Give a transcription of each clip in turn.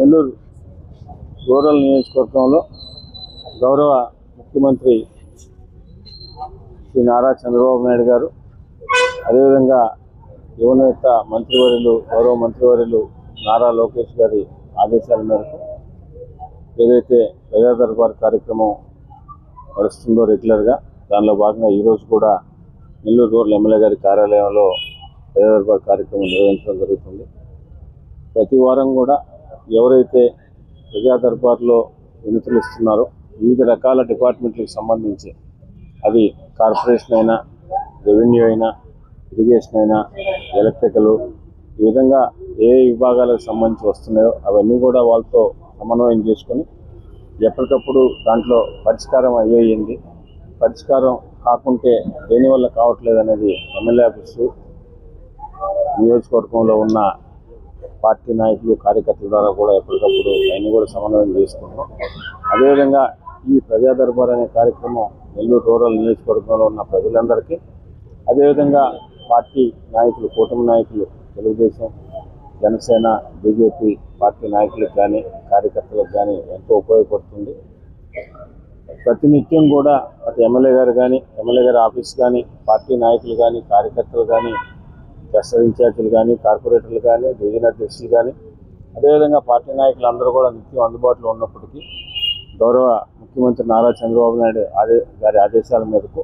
Nellore rural నియోజకవర్గంలో గౌరవ ముఖ్యమంత్రి శ్రీ నారా చంద్రబాబు నాయుడు గారు అదేవిధంగా యువనేత మంత్రివర్యులు గౌరవ మంత్రివర్యులు నారా లోకేష్ గారి ఆదేశాల మేరకు ఏదైతే ప్రజా దర్బార్ కార్యక్రమం నడుస్తుందో రెగ్యులర్గా దానిలో భాగంగా ఈరోజు కూడా నెల్లూరు రూరల్ ఎమ్మెల్యే గారి కార్యాలయంలో ప్రజా దర్బార్ కార్యక్రమం నిర్వహించడం జరుగుతుంది. ప్రతి వారం కూడా ఎవరైతే ప్రజా దర్బార్లో వినతులు ఇస్తున్నారో వివిధ రకాల డిపార్ట్మెంట్లకు సంబంధించి అది కార్పొరేషన్ అయినా రెవెన్యూ అయినా ఇరిగేషన్ అయినా ఎలక్ట్రికల్ ఈ విధంగా ఏ విభాగాలకు సంబంధించి వస్తున్నాయో అవన్నీ కూడా వాళ్ళతో సమన్వయం చేసుకొని ఎప్పటికప్పుడు దాంట్లో పరిష్కారం అయ్యేయింది పరిష్కారం కాకుంటే దేనివల్ల కావట్లేదు అనేది ఎమ్మెల్యే ఆఫీసు నియోజకవర్గంలో ఉన్న పార్టీ నాయకులు కార్యకర్తల ద్వారా కూడా ఎప్పటికప్పుడు ఆయన కూడా సమన్వయం చేసుకుంటాం అదేవిధంగా ఈ ప్రజా దర్బార్ అనే కార్యక్రమం నెల్లూరు రూరల్ నియోజకవర్గంలో ఉన్న ప్రజలందరికీ అదేవిధంగా పార్టీ నాయకులు కూటమి నాయకులు తెలుగుదేశం జనసేన బీజేపీ పార్టీ నాయకులకు కానీ కార్యకర్తలకు కానీ ఎంతో ఉపయోగపడుతుంది. ప్రతినిత్యం కూడా అటు ఎమ్మెల్యే గారు కానీ ఎమ్మెల్యే గారి ఆఫీస్ కానీ పార్టీ నాయకులు కానీ కార్యకర్తలు కానీ క్లస్టర్ ఇన్ఛార్జీలు కానీ కార్పొరేటర్లు కానీ డివిజన్ అధ్యక్షులు కానీ అదేవిధంగా పార్టీ నాయకులు అందరూ కూడా నిత్యం అందుబాటులో ఉన్నప్పటికీ గౌరవ ముఖ్యమంత్రి నారా చంద్రబాబు నాయుడు ఆదే గారి ఆదేశాల మేరకు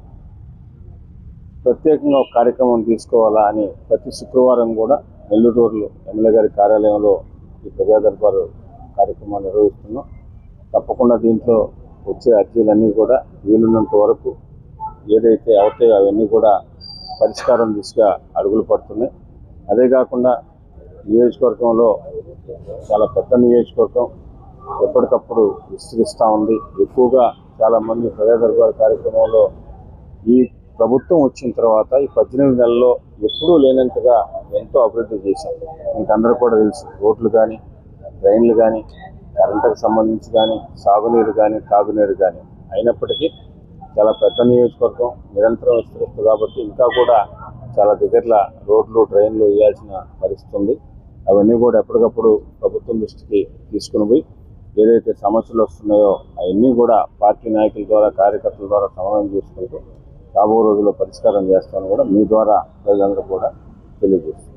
ప్రత్యేకంగా ఒక కార్యక్రమం తీసుకోవాలా అని ప్రతి శుక్రవారం కూడా నెల్లూరులో ఎమ్మెల్యే గారి కార్యాలయంలో ఈ ప్రజాదర్బారు కార్యక్రమం నిర్వహిస్తున్నాం. తప్పకుండా దీంట్లో వచ్చే అర్జీలన్నీ కూడా వీలున్నంత వరకు ఏదైతే అవుతాయో అవన్నీ కూడా పరిష్కారం దిశగా అడుగులు పడుతున్నాయి. అదే కాకుండా నియోజకవర్గంలో చాలా పెద్ద నియోజకవర్గం ఎప్పటికప్పుడు విస్తరిస్తూ ఉంది. ఎక్కువగా చాలామంది ప్రజా కార్యక్రమంలో ఈ ప్రభుత్వం వచ్చిన తర్వాత ఈ పద్దెనిమిది నెలల్లో ఎప్పుడూ లేనంతగా ఎంతో అభివృద్ధి చేశాం. మీకు అందరూ కూడా తెలుసు రోడ్లు కానీ ట్రైన్లు కానీ కరెంటుకు సంబంధించి కానీ సాగునీరు కానీ తాగునీరు కానీ అయినప్పటికీ చాలా పెద్ద నియోజకవర్గం నిరంతరం విస్తరిస్తుంది కాబట్టి ఇంకా కూడా చాలా దగ్గరలో రోడ్లు ట్రైన్లు వేయాల్సిన పరిస్థితి ఉంది. అవన్నీ కూడా ఎప్పటికప్పుడు ప్రభుత్వం దృష్టికి తీసుకుని పోయి ఏదైతే సమస్యలు వస్తున్నాయో అవన్నీ కూడా పార్టీ నాయకుల ద్వారా కార్యకర్తల ద్వారా సమన్వయం చేసుకుంటూ రాబో రోజుల్లో పరిష్కారం చేస్తామని కూడా మీ ద్వారా ప్రజలందరూ కూడా తెలియజేస్తుంది